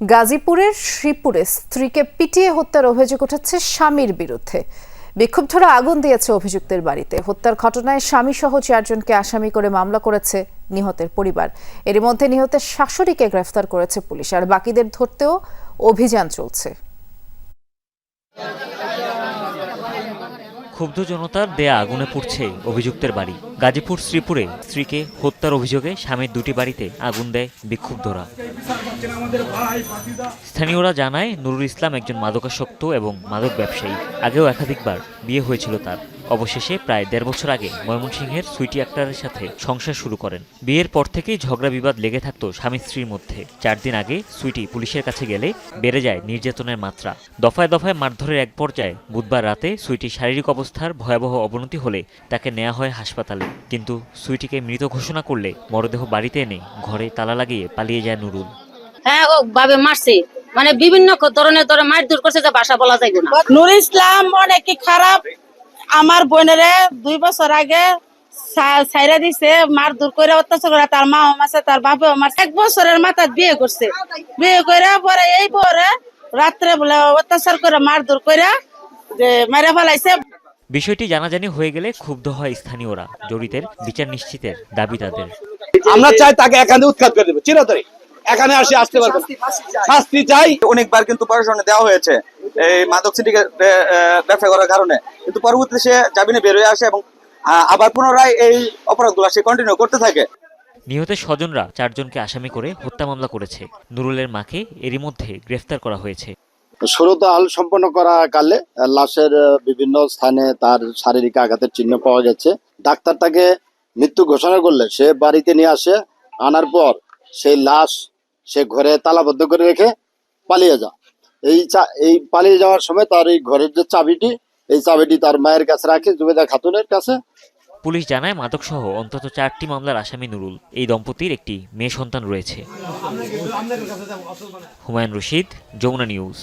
গাজীপুরের শ্রীপুরে স্ত্রীকে পিটিয়ে হত্যার অভিযোগ উঠেছে স্বামীর বিরুদ্ধে। বিক্ষুব্ধরা আগুন দিয়েছে অভিযুক্তের বাড়িতে। হত্যার ঘটনায় স্বামী সহ চারজনকে আসামি করে মামলা করেছে নিহতের পরিবার। এর মধ্যে নিহতের শাশুড়িকে গ্রেফতার করেছে পুলিশ, আর বাকিদের ধরতেও অভিযান চলছে। ক্ষুব্ধ জনতার দেয়া আগুনে পুড়ছে অভিযুক্তের বাড়ি। গাজীপুর, শ্রীপুরে স্ত্রীকে হত্যার অভিযোগে স্বামীর দুটি বাড়িতে আগুন দেয় বিক্ষুব্ধরা। স্থানীয়রা জানায়, নুরুল ইসলাম একজন মাদকাসক্ত এবং মাদক ব্যবসায়ী। আগেও একাধিকবার বিয়ে হয়েছিল তার। অবশেষে প্রায় দেড় বছর আগে ময়মনসিংহের সুইটি আক্তারের সাথে সংসার শুরু করেন। বিয়ের পর থেকেই ঝগড়া বিবাদ লেগে থাকতো স্বামী স্ত্রীর মধ্যে। চার দিন আগে সুইটি পুলিশের কাছে গেলে বেড়ে যায় নির্যাতনের মাত্রা। দফায় দফায় মারধরের এক পর্যায়ে বুধবার রাতে সুইটির শারীরিক অবস্থার ভয়াবহ অবনতি হলে তাকে নেওয়া হয় হাসপাতালে। কিন্তু সুইটিকে মৃত ঘোষণা করলে মরদেহ বাড়িতে এনে ঘরে তালা লাগিয়ে পালিয়ে যায় নুরুল। হ্যাঁ ও ভাবে মারছে। মানে বিভিন্ন ধরনের ধরে মার দূর করছে যে বাসা বলা যাইব না। নুর ইসলাম অনেক খারাপ? আমার বোনেরে দুই বছর আগে সা- ছাইরা দিছে মার দূর করে অত্যাচার করে তার মা মারছে তার বাপেও মারছে। এক বছরের মাথায় বিয়ে করছে। বিয়ে করে পরে এই পরে রাত্রে বলে অত্যাচার করে মার দূর করে যে মেরে ফেলাইছে। বিষয়টি জানাজানি হয়ে গেলে ক্ষুব্ধ হয় স্থানীয়রা। জড়িতের বিচার নিশ্চিতের দাবি তাদের। আমরা চাই তাকে এখানে উৎখাত করে দেবো। চিরতরে। এখানে আসি আসতে পারবে। শাস্তি চাই। অনেকবার কিন্তু প্রশাসনে দেওয়া হয়েছে। এই মাদক সিটিকে ব্যবসা করার কারণে। কিন্তু পরবর্তীতে সে জামিনে বের হয়ে আসে এবং আবার পুনরায় এই অপরাধগুলো সে কন্টিনিউ করতে থাকে। নিহতের স্বজনরা চারজনকে আসামি করে হত্যা মামলা করেছে। নুরুলের মাকে এরই মধ্যে গ্রেফতার করা হয়েছে। সুরতাল সম্পন্ন করা কালে লাশের বিভিন্ন স্থানে তার শারীরিক আঘাতের চিহ্ন পাওয়া গেছে। ডাক্তার তাকে মৃত্যু ঘোষণা করলে সে বাড়িতে নিয়ে আসে। আনার পর সেই লাশ সে ঘরে তালাবদ্ধ করে রেখে পালিয়ে যা এই এই পালিয়ে যাওয়ার সময় তার এই ঘরের যে চাবিটি, এই চাবিটি তার মায়ের কাছে রাখে, জুবেদা খাতুনের কাছে। পুলিশ জানায় মাদকসহ অন্তত চারটি মামলার আসামি নুরুল। এই দম্পতির একটি মেয়ে সন্তান রয়েছে। হুমায়ুন রশিদ, যমুনা নিউজ।